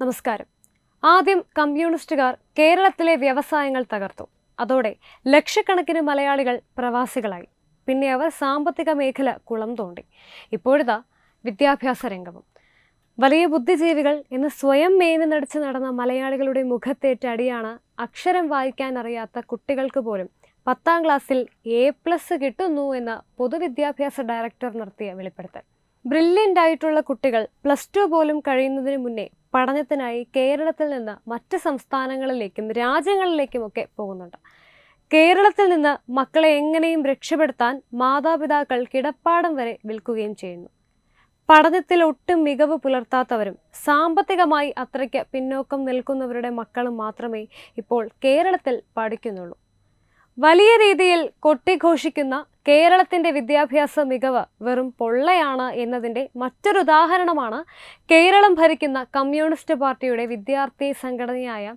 നമസ്കാരം. ആദ്യം കമ്മ്യൂണിസ്റ്റുകാർ കേരളത്തിലെ വ്യവസായങ്ങൾ തകർത്തു. അതോടെ ലക്ഷക്കണക്കിന് മലയാളികൾ പ്രവാസികളായി. പിന്നെ അവർ സാമ്പത്തിക മേഖല കുളം തോണ്ടി. ഇപ്പോഴിതാ വിദ്യാഭ്യാസ രംഗവും. വലിയ ബുദ്ധിജീവികൾ എന്ന് സ്വയം മേനി നടിച്ച് നടന്ന മലയാളികളുടെ മുഖത്തേറ്റ അടിയാണ് അക്ഷരം വായിക്കാൻ അറിയാത്ത കുട്ടികൾക്ക് പോലും പത്താം ക്ലാസ്സിൽ എ പ്ലസ് കിട്ടുന്നു എന്ന് പൊതുവിദ്യാഭ്യാസ ഡയറക്ടർ നടത്തിയ വെളിപ്പെടുത്തൽ. ബ്രില്യന്റ് ആയിട്ടുള്ള കുട്ടികൾ പ്ലസ് ടു പോലും കഴിയുന്നതിന് മുന്നേ പഠനത്തിനായി കേരളത്തിൽ നിന്ന് മറ്റ് സംസ്ഥാനങ്ങളിലേക്കും രാജ്യങ്ങളിലേക്കുമൊക്കെ പോകുന്നുണ്ട്. കേരളത്തിൽ നിന്ന് മക്കളെ എങ്ങനെയും രക്ഷപ്പെടുത്താൻ മാതാപിതാക്കൾ കിടപ്പാടം വരെ വിൽക്കുകയും ചെയ്യുന്നു. പഠനത്തിൽ ഒട്ടും മികവ് പുലർത്താത്തവരും സാമ്പത്തികമായി അത്രയ്ക്ക് പിന്നോക്കം നിൽക്കുന്നവരുടെ മക്കളും മാത്രമേ ഇപ്പോൾ കേരളത്തിൽ പഠിക്കുന്നുള്ളൂ. വലിയ രീതിയിൽ കൊട്ടിഘോഷിക്കുന്ന കേരളത്തിന്റെ വിദ്യാഭ്യാസ മികവ് വെറും പൊള്ളയാണ് എന്നതിന്റെ മറ്റൊരു ഉദാഹരണമാണ് കേരളം ഭരിക്കുന്ന കമ്മ്യൂണിസ്റ്റ് പാർട്ടിയുടെ വിദ്യാർത്ഥി സംഘടനയായ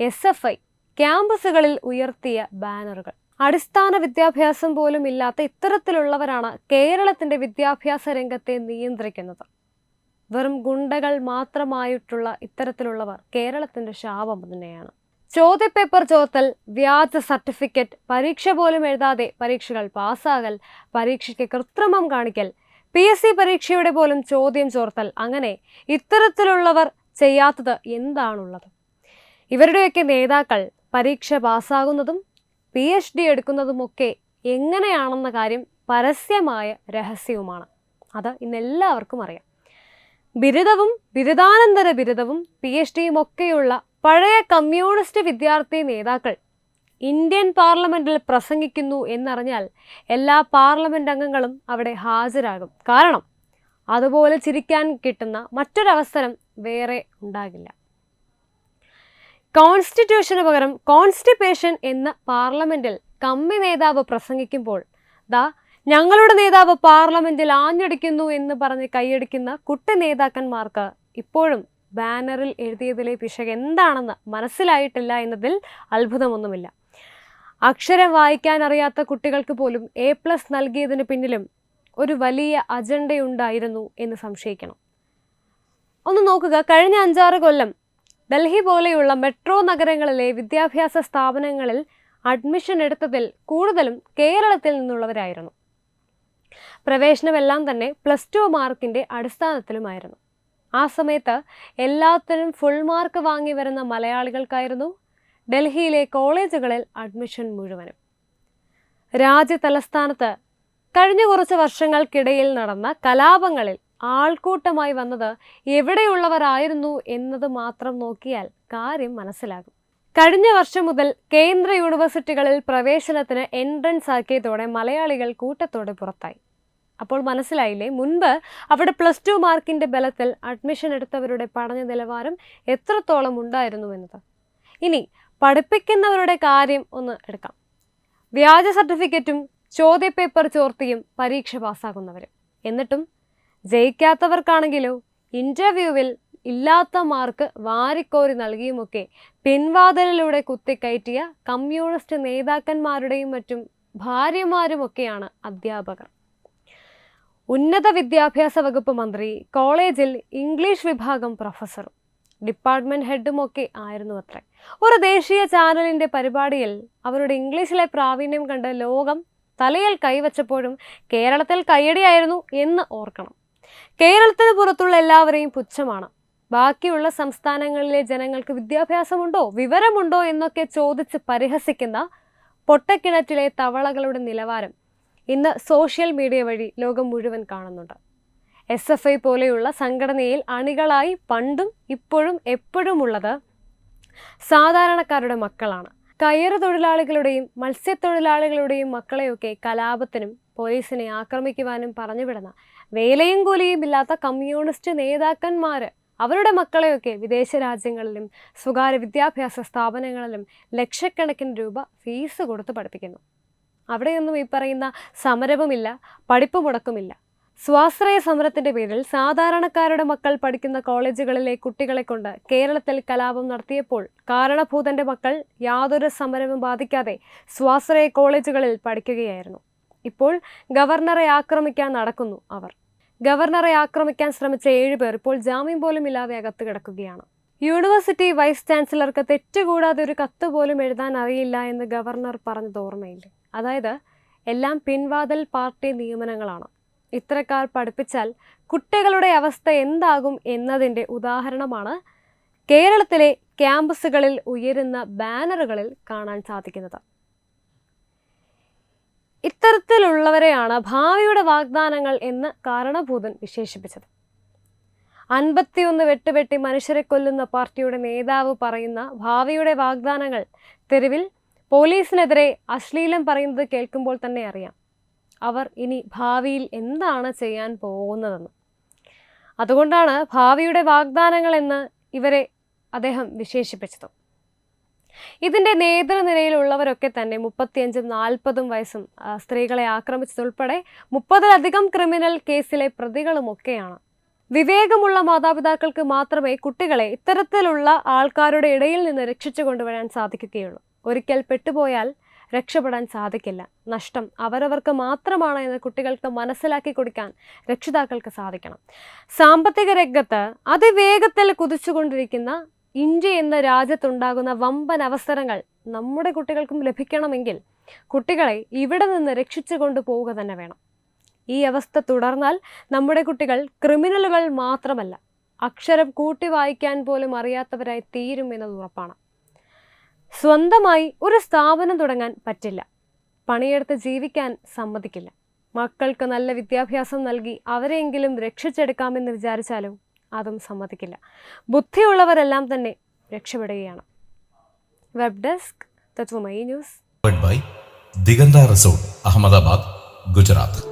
എസ് എഫ് ഐ ക്യാമ്പസുകളിൽ ഉയർത്തിയ ബാനറുകൾ. അടിസ്ഥാന വിദ്യാഭ്യാസം പോലും ഇല്ലാത്ത ഇത്തരത്തിലുള്ളവരാണ് കേരളത്തിന്റെ വിദ്യാഭ്യാസ രംഗത്തെ നിയന്ത്രിക്കുന്നത്. വെറും ഗുണ്ടകൾ മാത്രമായിട്ടുള്ള ഇത്തരത്തിലുള്ളവർ കേരളത്തിന്റെ ശാപം തന്നെയാണ്. ചോദ്യപേപ്പർ ചോർത്തൽ വ്യാജ സർട്ടിഫിക്കറ്റ് പരീക്ഷ പോലും എഴുതാതെ പരീക്ഷകൾ പാസ്സാകൽ പരീക്ഷയ്ക്ക് കൃത്രിമം കാണിക്കൽ പി എസ് സി പരീക്ഷയുടെ പോലും ചോദ്യം ചോർത്തൽ. അങ്ങനെ ഇത്തരത്തിലുള്ളവർ ചെയ്യാത്തത് എന്താണുള്ളത്? ഇവരുടെയൊക്കെ നേതാക്കൾ പരീക്ഷ പാസ്സാകുന്നതും പി എച്ച് ഡി എടുക്കുന്നതുമൊക്കെ എങ്ങനെയാണെന്ന കാര്യം പരസ്യമായ രഹസ്യവുമാണ്. അത് ഇന്നെല്ലാവർക്കും അറിയാം. ബിരുദവും ബിരുദാനന്തര ബിരുദവും പി എച്ച് ഡിയും ഒക്കെയുള്ള പഴയ കമ്മ്യൂണിസ്റ്റ് വിദ്യാർത്ഥി നേതാക്കൾ ഇന്ത്യൻ പാർലമെന്റിൽ പ്രസംഗിക്കുന്നു എന്നറിഞ്ഞാൽ എല്ലാ പാർലമെന്റ് അംഗങ്ങളും അവിടെ ഹാജരാകും. കാരണം അതുപോലെ ചിരിക്കാൻ കിട്ടുന്ന മറ്റൊരവസരം വേറെ ഉണ്ടാകില്ല. കോൺസ്റ്റിറ്റ്യൂഷന് പകരം കോൺസ്റ്റിപ്പേഷൻ എന്ന പാർലമെന്റിൽ കമ്മി നേതാവ് പ്രസംഗിക്കുമ്പോൾ ദാ ഞങ്ങളുടെ നേതാവ് പാർലമെന്റിൽ ആഞ്ഞടിക്കുന്നു എന്ന് പറഞ്ഞ് കൈയടിക്കുന്ന കുട്ടി നേതാക്കന്മാർക്ക് ഇപ്പോഴും ബാനറിൽ എഴുതിയതിലെ പിശക് എന്താണെന്ന് മനസ്സിലായിട്ടില്ല എന്നതിൽ അത്ഭുതമൊന്നുമില്ല. അക്ഷരം വായിക്കാൻ അറിയാത്ത കുട്ടികൾക്ക് പോലും എ പ്ലസ് നൽകിയതിന് പിന്നിലും ഒരു വലിയ അജണ്ടയുണ്ടായിരുന്നു എന്ന് സംശയിക്കണം. ഒന്ന് നോക്കുക കഴിഞ്ഞ അഞ്ചാറ് കൊല്ലം ഡൽഹി പോലെയുള്ള മെട്രോ നഗരങ്ങളിലെ വിദ്യാഭ്യാസ സ്ഥാപനങ്ങളിൽ അഡ്മിഷൻ എടുത്തതിൽ കൂടുതലും കേരളത്തിൽ നിന്നുള്ളവരായിരുന്നു. പ്രവേശനമെല്ലാം തന്നെ പ്ലസ് ടു മാർക്കിന്റെ അടിസ്ഥാനത്തിലുമായിരുന്നു. ആ സമയത്ത് എല്ലാത്തിനും ഫുൾ മാർക്ക് വാങ്ങി വരുന്ന മലയാളികൾക്കായിരുന്നു ഡൽഹിയിലെ കോളേജുകളിൽ അഡ്മിഷൻ മുഴുവനും. രാജ്യ തലസ്ഥാനത്ത് കഴിഞ്ഞ കുറച്ച് വർഷങ്ങൾക്കിടയിൽ നടന്ന കലാപങ്ങളിൽ ആൾക്കൂട്ടമായി വന്നത് എവിടെയുള്ളവരായിരുന്നു എന്നത് മാത്രം നോക്കിയാൽ കാര്യം മനസ്സിലാകും. കഴിഞ്ഞ വർഷം മുതൽ കേന്ദ്ര യൂണിവേഴ്സിറ്റികളിൽ പ്രവേശനത്തിന് എൻട്രൻസ് ആക്കിയതോടെ മലയാളികൾ കൂട്ടത്തോടെ പുറത്തായി. അപ്പോൾ മനസ്സിലായില്ലേ? മുൻപ് അവിടെ പ്ലസ് ടു മാർക്കിന്റെ ബലത്തിൽ അഡ്മിഷൻ എടുത്തവരുടെ പഠന നിലവാരം എത്രത്തോളം ഉണ്ടായിരുന്നു എന്നത് ഇനി പഠിപ്പിക്കുന്നവരുടെ കാര്യം ഒന്ന് എടുക്കാം. വ്യാജ സർട്ടിഫിക്കറ്റും ചോദ്യപേപ്പർ ചോർത്തിയും പരീക്ഷ പാസ്സാകുന്നവരും. എന്നിട്ടും ജയിക്കാത്തവർക്കാണെങ്കിലോ ഇന്റർവ്യൂവിൽ ഇല്ലാത്ത മാർക്ക് വാരിക്കോരി നൽകിയുമൊക്കെ പിൻവാതിലിലൂടെ കുത്തിക്കയറ്റിയ കമ്മ്യൂണിസ്റ്റ് നേതാക്കന്മാരുടെയും മറ്റും ഭാര്യമാരുമൊക്കെയാണ് അധ്യാപകർ. ഉന്നത വിദ്യാഭ്യാസ വകുപ്പ് മന്ത്രി കോളേജിൽ ഇംഗ്ലീഷ് വിഭാഗം പ്രൊഫസറും ഡിപ്പാർട്ട്മെന്റ് ഹെഡുമൊക്കെ ആയിരുന്നു അത്രേ. ഒരു ദേശീയ ചാനലിന്റെ പരിപാടിയിൽ അവരുടെ ഇംഗ്ലീഷിലെ പ്രാവീണ്യം കണ്ട് ലോകം തലയിൽ കൈവച്ചപ്പോഴും കേരളത്തിൽ കയ്യടിയായിരുന്നു എന്ന് ഓർക്കണം. കേരളത്തിന് പുറത്തുള്ള എല്ലാവരെയും പുച്ഛമാണ്. ബാക്കിയുള്ള സംസ്ഥാനങ്ങളിലെ ജനങ്ങൾക്ക് വിദ്യാഭ്യാസമുണ്ടോ വിവരമുണ്ടോ എന്നൊക്കെ ചോദിച്ച് പരിഹസിക്കുന്ന പൊട്ടക്കിണറ്റിലെ തവളകളുടെ നിലവാരം ഇന്ന് സോഷ്യൽ മീഡിയ വഴി ലോകം മുഴുവൻ കാണുന്നുണ്ട്. എസ് എഫ് ഐ പോലെയുള്ള സംഘടനയിൽ അണികളായി പണ്ടും ഇപ്പോഴും എപ്പോഴും ഉള്ളത് സാധാരണക്കാരുടെ മക്കളാണ്. കയറ് തൊഴിലാളികളുടെയും മത്സ്യത്തൊഴിലാളികളുടെയും മക്കളെയൊക്കെ കലാപത്തിനും പോലീസിനെ ആക്രമിക്കുവാനും പറഞ്ഞുവിടുന്ന വേലയും കൂലിയും ഇല്ലാത്ത കമ്മ്യൂണിസ്റ്റ് നേതാക്കന്മാർ അവരുടെ മക്കളെയൊക്കെ വിദേശ രാജ്യങ്ങളിലും സ്വകാര്യ വിദ്യാഭ്യാസ സ്ഥാപനങ്ങളിലും ലക്ഷക്കണക്കിന് രൂപ ഫീസ് കൊടുത്ത് പഠിപ്പിക്കുന്നു. അവിടെയൊന്നും ഈ പറയുന്ന സമരവുമില്ല പഠിപ്പ് മുടക്കുമില്ല സ്വാശ്രയ സമരത്തിന്റെ പേരിൽ സാധാരണക്കാരുടെ മക്കൾ പഠിക്കുന്ന കോളേജുകളിലെ കുട്ടികളെ കൊണ്ട് കേരളത്തിൽ കലാപം നടത്തിയപ്പോൾ കാരണഭൂതന്റെ മക്കൾ യാതൊരു സമരവും ബാധിക്കാതെ സ്വാശ്രയ കോളേജുകളിൽ പഠിക്കുകയായിരുന്നു. ഇപ്പോൾ ഗവർണറെ ആക്രമിക്കാൻ നടക്കുന്നു അവർ. ഗവർണറെ ആക്രമിക്കാൻ ശ്രമിച്ച ഏഴുപേർ ഇപ്പോൾ ജാമ്യം പോലും ഇല്ലാതെ അകത്ത് കിടക്കുകയാണ്. യൂണിവേഴ്സിറ്റി വൈസ് ചാൻസലർക്ക് തെറ്റുകൂടാതെ ഒരു കത്ത് പോലും എഴുതാൻ അറിയില്ല എന്ന് ഗവർണർ പറഞ്ഞത് ഓർമ്മയില്ലേ? അതായത് എല്ലാം പിൻവാതൽ പാർട്ടി നിയമനങ്ങളാണ്. ഇത്തരക്കാർ പഠിപ്പിച്ചാൽ കുട്ടികളുടെ അവസ്ഥ എന്താകും എന്നതിന്റെ ഉദാഹരണമാണ് കേരളത്തിലെ ക്യാമ്പസുകളിൽ ഉയരുന്ന ബാനറുകളിൽ കാണാൻ സാധിക്കുന്നത്. ഇത്തരത്തിലുള്ളവരെയാണ് ഭാവിയുടെ വാഗ്ദാനങ്ങൾ എന്ന് കാരണഭൂതൻ വിശേഷിപ്പിച്ചത്. അൻപത്തിയൊന്ന് വെട്ടുവെട്ടി മനുഷ്യരെ കൊല്ലുന്ന പാർട്ടിയുടെ നേതാവ് പറയുന്ന ഭാവിയുടെ വാഗ്ദാനങ്ങൾ തെരുവിൽ പോലീസിനെതിരെ അശ്ലീലം പറയുന്നത് കേൾക്കുമ്പോൾ തന്നെ അറിയാം. അവർ ഇനി ഭാവിയിൽ എന്താണ് ചെയ്യാൻ പോകുന്നതെന്ന്. അതുകൊണ്ടാണ് ഭാവിയുടെ വാഗ്ദാനങ്ങൾ എന്ന് ഇവരെ അദ്ദേഹം വിശേഷിപ്പിച്ചത്. ഇതിന്റെ നേതൃനിരയിലുള്ളവരൊക്കെ തന്നെ മുപ്പത്തിയഞ്ചും നാൽപ്പതും വയസ്സും സ്ത്രീകളെ ആക്രമിച്ചതുൾപ്പെടെ മുപ്പതിലധികം ക്രിമിനൽ കേസിലെ പ്രതികളുമൊക്കെയാണ്. വിവേകമുള്ള മാതാപിതാക്കൾക്ക് മാത്രമേ കുട്ടികളെ ഇത്തരത്തിലുള്ള ആൾക്കാരുടെ ഇടയിൽ നിന്ന് രക്ഷിച്ചു കൊണ്ടുവരാൻ സാധിക്കുകയുള്ളൂ. ഒരിക്കൽ പെട്ടുപോയാൽ രക്ഷപ്പെടാൻ സാധിക്കില്ല. നഷ്ടം അവരവർക്ക് മാത്രമാണ് എന്ന് കുട്ടികൾക്ക് മനസ്സിലാക്കി കൊടുക്കാൻ രക്ഷിതാക്കൾക്ക് സാധിക്കണം. സാമ്പത്തിക രംഗത്ത് അതിവേഗത്തിൽ കുതിച്ചുകൊണ്ടിരിക്കുന്ന ഇന്ത്യ എന്ന രാജ്യത്തുണ്ടാകുന്ന വമ്പൻ അവസരങ്ങൾ നമ്മുടെ കുട്ടികൾക്കും ലഭിക്കണമെങ്കിൽ കുട്ടികളെ ഇവിടെ നിന്ന് രക്ഷിച്ചു കൊണ്ടുപോവുക തന്നെ വേണം. ഈ അവസ്ഥ തുടർന്നാൽ നമ്മുടെ കുട്ടികൾ ക്രിമിനലുകൾ മാത്രമല്ല അക്ഷരം കൂട്ടി വായിക്കാൻ പോലും അറിയാത്തവരായി തീരും എന്നത് ഉറപ്പാണ്. സ്വന്തമായി ഒരു സ്ഥാപനം തുടങ്ങാൻ പറ്റില്ല. പണിയെടുത്ത് ജീവിക്കാൻ സമ്മതിക്കില്ല. മക്കൾക്ക് നല്ല വിദ്യാഭ്യാസം നൽകി അവരെയെങ്കിലും രക്ഷിച്ചെടുക്കാമെന്ന് വിചാരിച്ചാലും അതും സമ്മതിക്കില്ല. ബുദ്ധിയുള്ളവരെല്ലാം തന്നെ രക്ഷപ്പെടുകയാണ്. Web desk Tatwamayi news. Diganta resort Ahmedabad Gujarat.